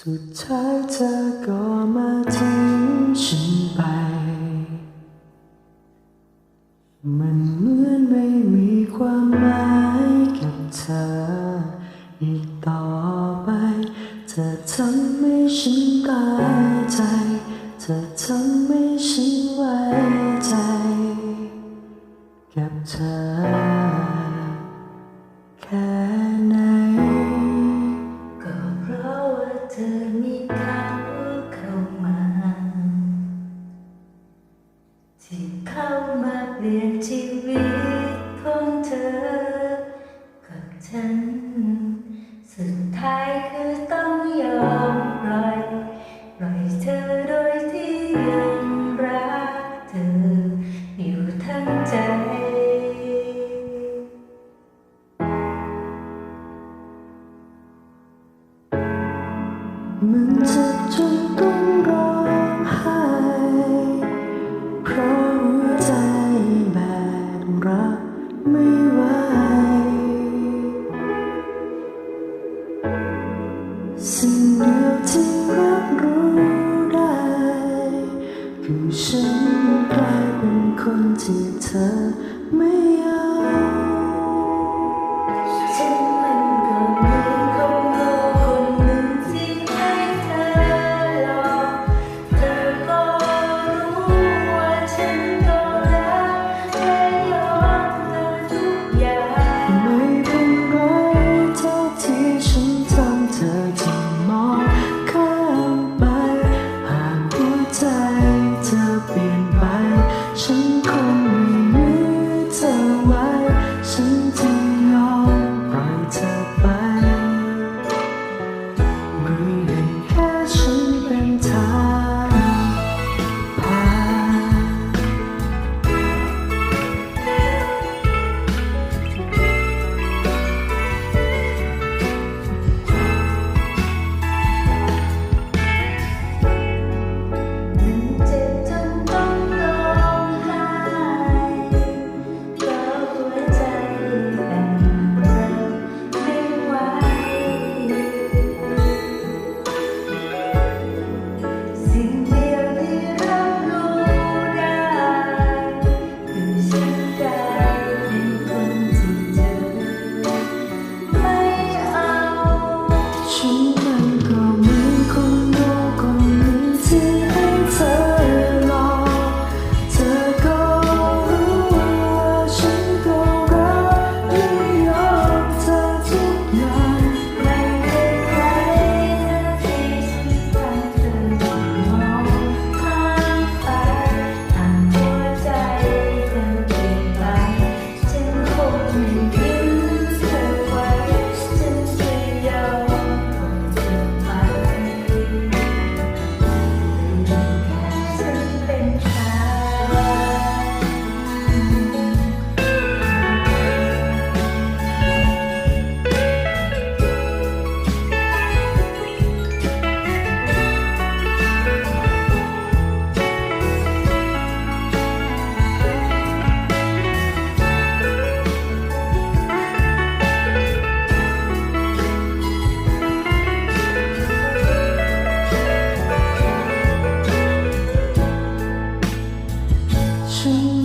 สุดท้ายเธอก็มาทิ้งฉันไปมัน เข้ามาเปลี่ยนชีวิตของเธอ กับฉัน สุดท้ายคือต้องยอมปล่อยปล่อยเธอโดยที่ยังรักเธอ อยู่ทั้งใจมันจ็บจนต้ สิ่งเดียวที่รับรู้ได้คือฉันกลายเป็นคนที่เธอไม่ย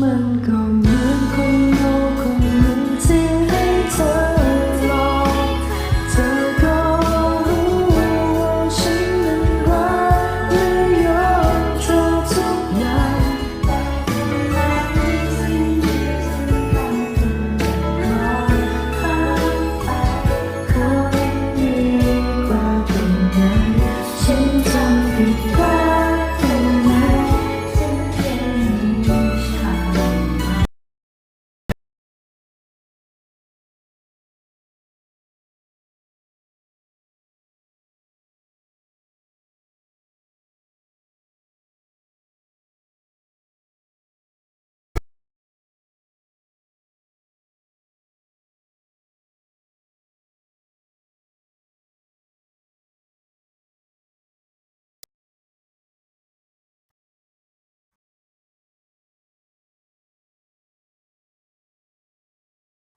one goes.